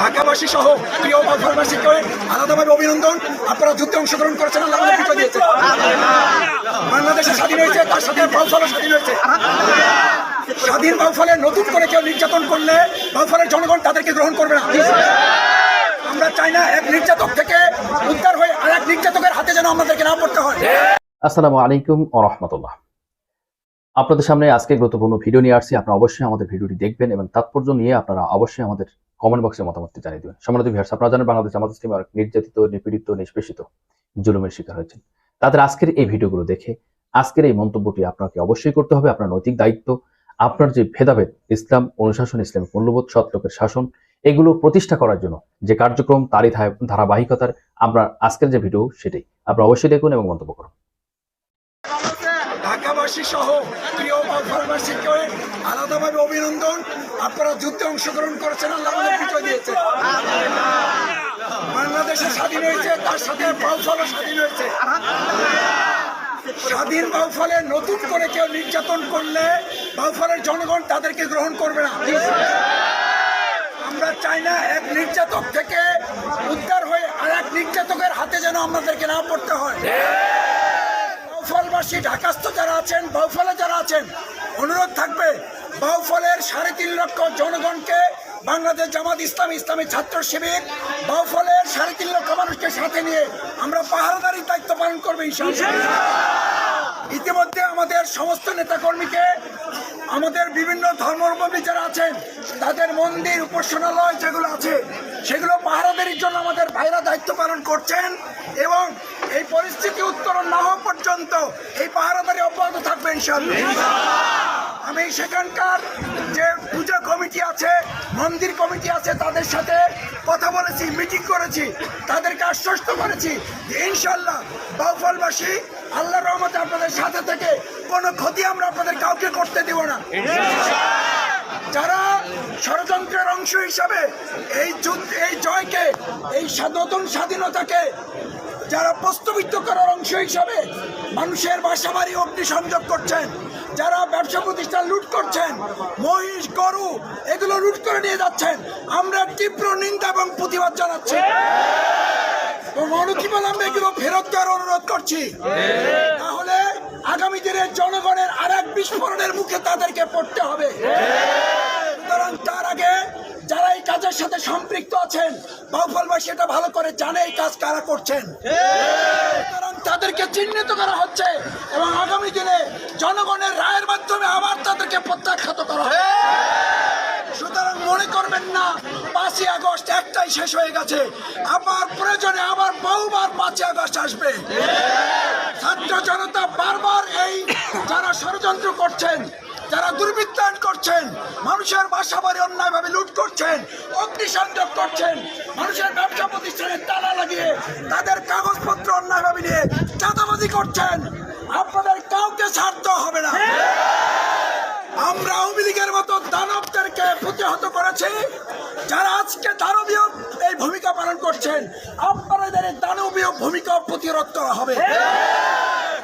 ঢাকাবাসী সহ প্রিয় বাফারবাসীকে আলাদাভাবে অভিনন্দন। আপনারা যুদ্ধে অংশগ্রহণ করেছেন, আল্লাহ বাংলাদেশে স্বাধীন হয়েছে, তার সাথে বাউফলও স্বাধীন হয়েছে। স্বাধীন বাউফলে নতুন করে কেউ নির্যাতন করলে বাউফলের জনগণ তাদেরকে গ্রহণ করবে না। আমরা চাই না এক নির্যাতক থেকে উদ্ধার হয়ে আর এক নির্যাতকের হাতে যেন আমাদেরকে না পড়তে হয়। আসসালামু আলাইকুম ও রহমতুল্লাহ। আপনাদের সামনে আজকে গুরুত্বপূর্ণ ভিডিও নিয়ে আসছি। আপনারা অবশ্যই আমাদের ভিডিওটি দেখবেন এবং তাৎপর্য নিয়ে আপনারা অবশ্যই আমাদের কমেন্ট বক্সে মতামতটি জানিয়ে দেবেন? সম্মানিত ভিউয়ার্স আপনারা জানেন বাংলাদেশ জামাত ইসলামী অনেক নির্যাতিত, নিপীড়িত, নিষ্পেষিত জুলুমের শিকার হয়েছেন। তাদের আজকের এই ভিডিওগুলো দেখে আজকের এই মন্তব্যটি আপনাকে অবশ্যই করতে হবে। আপনার নৈতিক দায়িত্ব, আপনার যে ভেদাভেদ, ইসলাম, অনুশাসন, ইসলামিক মূল্যবোধ, সৎ লোকের শাসন, এগুলো প্রতিষ্ঠা করার জন্য যে কার্যক্রম, তারই ধারা- ধারাবাহিকতার আপনার আজকের যে ভিডিও, সেটাই। আপনারা অবশ্যই দেখুন এবং মন্তব্য করুন। ঢাকাবাসী সহ প্রিয় বাফারবাসীকে আলাদাভাবে অভিনন্দন। আপনারা যুদ্ধে অংশগ্রহণ করেছেন, আল্লাহ বিজয় দিয়েছে। বাংলাদেশে স্বাধীন হয়েছে, তার সাথে বাউফলও স্বাধীন হয়েছে। স্বাধীন বাউফলে নতুন করে কেউ নির্যাতন করলে বাউফলের জনগণ তাদেরকে গ্রহণ করবে না। আমরা চাই না এক নির্যাতক থেকে উদ্ধার হয়ে আর এক নির্যাতকের হাতে যেন আমাদেরকে না পড়তে হয়। বাউফলবাসী ঢাকাস্থ যারা আছেন, বাউফলে যারা আছেন, অনুরোধ থাকবে, বাউফলের সাড়ে তিন লক্ষ জনগণকে বাংলাদেশ জামাত ইসলাম, ইসলামী ছাত্র শিবির বাউফলের সাড়ে তিন লক্ষ মানুষকে সাথে নিয়ে আমরা পাহারাদারির দায়িত্ব পালন করব ইতিমধ্যে আমাদের সমস্ত নেতাকর্মীকে, আমাদের বিভিন্ন ধর্মাবলম্বী যারা আছেন, তাদের মন্দির, উপাসনালয় যেগুলো আছে, সেগুলো পাহারাদারির জন্য আমাদের ভাইরা দায়িত্ব পালন করছেন এবং এই পরিস্থিতি উত্তরণ না হওয়া পর্যন্ত এই পাহারাদারি অব্যাহত থাকবে আমি সেখানকার যে পূজা কমিটি আছে, মন্দির কমিটি আছে, তাদের সাথে কথা বলেছি মিটিং করেছি, তাদেরকে আশ্বস্ত করেছি ইনশাল্লাহ বাউফলবাসী আল্লাহ রহমতে আপনাদের সাথে থেকে কোনো ক্ষতি আমরা আপনাদের কাউকে করতে দেব না। যারা ষড়যন্ত্রের অংশ হিসাবে এই যুদ্ধ, এই জয়কে, এই নতুন স্বাধীনতাকে যারা প্রস্তাবিত করার অংশ হিসাবে মানুষের বাসাবাড়ি অগ্নিসংযোগ করছেন, যারা ব্যবসা প্রতিষ্ঠান লুট করছেন, মহিষ, গরু, এগুলো লুট করে নিয়ে যাচ্ছেন, আমরা তীব্র নিন্দা এবং প্রতিবাদ জানাচ্ছি। এগুলো ফেরত দেওয়ার অনুরোধ করছি। তাহলে আগামী দিনের জনগণের আর এক বিস্ফোরণের মুখে তাদেরকে পড়তে হবে সুতরাং তার আগে সাথে সম্পৃক্ত আছেন। বাউফলবাসী এটা ভালো করে জানে এই কাজ কারা করছেন। সুতরাং তাদেরকে চিহ্নিত করা হচ্ছে এবং আগামী দিনে জনগণের রায়ের মাধ্যমে আবার তাদেরকে প্রত্যাখ্যাত করা হবে। সুতরাং মনে করবেন না, পাঁচই আগস্ট একটাই শেষ হয়ে গেছে। আবার প্রয়োজনে আবার বহুবার পাঁচই আগস্ট আসবে। ছাত্র জনতা বারবার এই যারা ষড়যন্ত্র করছেন যারা দুর্বৃত্তায়ন করছেন, মানুষের বাসা বাড়ি অন্যায়ভাবে লুট করছেন, অগ্নিসংযোগ করছেন, মানুষের ব্যবসা প্রতিষ্ঠানে তালা লাগিয়ে তাদের কাগজপত্র অন্যায়ভাবে নিয়ে চাঁদাবাজি করছেন, আপনাদের কাউকে ছাড়তে হবে না। আমরা আওয়ামী লীগের মতো দানবদেরকে প্রতিহত করেছি, যারা আজকে দানবীয় এই ভূমিকা পালন করছেন আপনাদের দানবীয় ভূমিকা প্রতিরোধ করা হবে।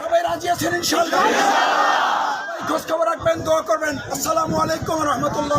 সবাই রাজি আছেন ইনশাল্লাহ খোঁজ খবর রাখবেন দোয়া করবেন। আসসালামু আলাইকুম রহমতুল্লাহ